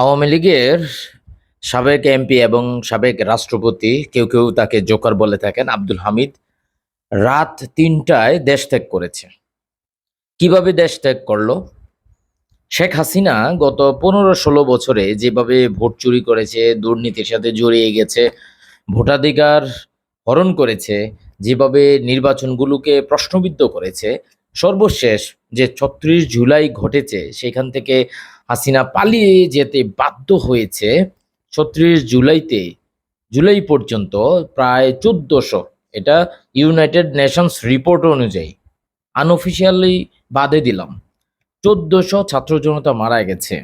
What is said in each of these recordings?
আওয়ামী লীগের সাবেক এমপি এবং সাবেক রাষ্ট্রপতি কেউ কেউ তাকে জোকার বলে থাকেন, আব্দুল হামিদ, রাত তিনটায় দেশ ত্যাগ করেছে। কীভাবে দেশ ত্যাগ করল? শেখ হাসিনা গত পনেরো ষোলো বছরে যেভাবে ভোট চুরি করেছে, দুর্নীতির সাথে জড়িয়ে গেছে, ভোটাধিকার হরণ করেছে, যেভাবে নির্বাচনগুলোকে প্রশ্নবিদ্ধ করেছে, সর্বশেষ যে ছত্রিশ জুলাই ঘটেছে, সেখান থেকে হাসিনা পালিয়ে যেতে বাধ্য হয়েছে। ছত্রিশ জুলাইতে, জুলাই পর্যন্ত প্রায় চোদ্দশো, এটা ইউনাইটেড নেশনস রিপোর্ট অনুযায়ী আনঅফিসিয়ালি বাদে দিলাম। চোদ্দশো ছাত্র জনতা মারা গেছে।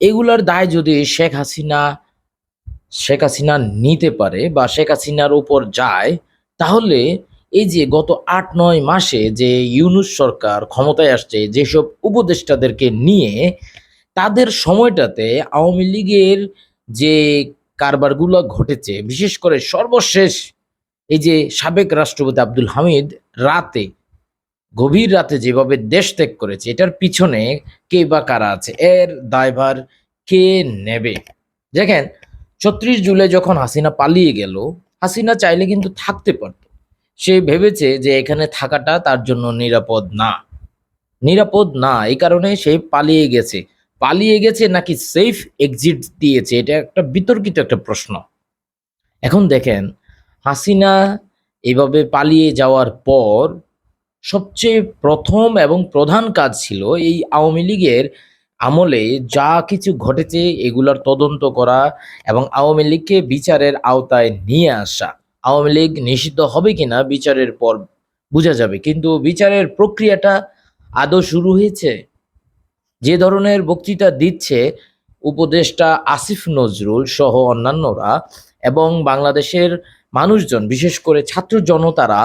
এগুলার দায় যদি শেখ হাসিনা শেখ হাসিনা নিতে পারে বা শেখ হাসিনার উপর যায়, তাহলে এই যে গত আট, নয় মাসে যে ইউনুস সরকার ক্ষমতায় আসছে, যেসব উপদেষ্টাদেরকে নিয়ে তাদের সময়টাতে আওয়ামী লীগের যে কারবারগুলো ঘটেছে, বিশেষ করে সর্বশেষ এই যে সাবেক রাষ্ট্রপতি আব্দুল হামিদ রাতে, গভীর রাতে যেভাবে দেশ ত্যাগ করেছে, এটার পিছনে কে বা কারা আছে? এর দায়ভার কে নেবে? দেখেন, ছত্রিশ জুলাই যখন হাসিনা পালিয়ে গেল, হাসিনা চাইলে কিন্তু থাকতে পারত। সে ভেবেছে যে এখানে থাকাটা তার জন্য নিরাপদ না। নিরাপদ না, এই কারণে সে পালিয়ে গেছে। পালিয়ে গেছে নাকি সেফ এক্সিট দিয়েছে, এটা একটা বিতর্কিত একটা প্রশ্ন। এখন দেখেন, হাসিনা এভাবে পালিয়ে যাওয়ার পর সবচেয়ে প্রথম এবং প্রধান কাজ ছিল এই আওয়ামী লীগের আমলে যা কিছু ঘটেছে এগুলোর তদন্ত করা এবং আওয়ামী লীগকে বিচারের আওতায় নিয়ে আসা। আওয়ামী লীগ নিষিদ্ধ হবে কিনা বিচারের পর বোঝা যাবে। কিন্তু বিচারের প্রক্রিয়াটা আদৌ শুরু হয়েছে? যে ধরনের বক্তৃতা দিচ্ছে উপদেষ্টা আসিফ নজরুল সহ অন্যান্যরা এবং বাংলাদেশের মানুষজন, বিশেষ করে ছাত্র জনতারা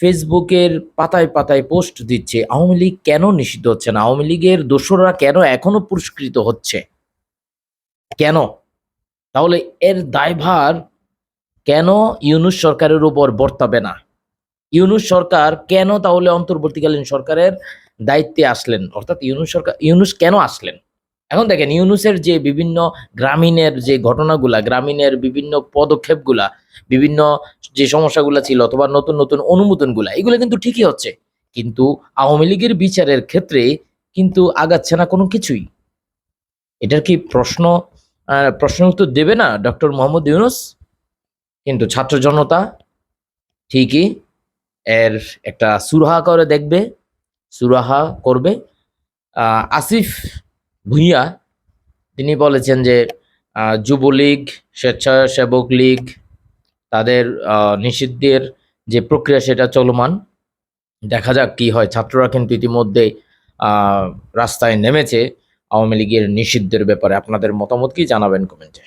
ফেসবুকের পাতায় পাতায় পোস্ট দিচ্ছে, আওয়ামী লীগ কেন নিষিদ্ধ হচ্ছে না? আওয়ামী লীগের দোসররা কেন এখনও পুরস্কৃত হচ্ছে? কেন? তাহলে এর দায়ভার কেন ইউনুস সরকারের উপর বর্তাবে না? ইউনুস সরকার কেন তাহলে অন্তর্বর্তীকালীন সরকারের দায়িত্বে আসলেন? অর্থাৎ ইউনুস সরকার, ইউনুস কেন আসলেন? এখন দেখেন, ইউনুসের যে বিভিন্ন গ্রামীণের যে ঘটনাগুলা, গ্রামীণের বিভিন্ন পদক্ষেপগুলা, বিভিন্ন যে সমস্যাগুলো ছিল অথবা নতুন নতুন অনুমোদনগুলা, এগুলো কিন্তু ঠিকই হচ্ছে। কিন্তু আওয়ামী লীগের বিচারের ক্ষেত্রে কিন্তু আগাচ্ছে না কোনো কিছুই। এটার কি প্রশ্ন প্রশ্ন উত্তর দেবে না ডক্টর মোহাম্মদ ইউনুস? কিন্তু ছাত্র জনতা ঠিকই এর একটা সুরাহা করে দেখবে, সুরাহা করবে। আসিফ ভুঁইয়া, তিনি বলেছেন যে যুবলীগ, স্বেচ্ছাসেবক লীগ, তাদের নিষিদ্ধের যে প্রক্রিয়া সেটা চলমান। দেখা যাক কি হয়। ছাত্ররা কিন্তু ইতিমধ্যে রাস্তায় নেমেছে আওয়ামী লীগের নিষিদ্ধের ব্যাপারে। আপনাদের মতামত কি জানাবেন কমেন্টে?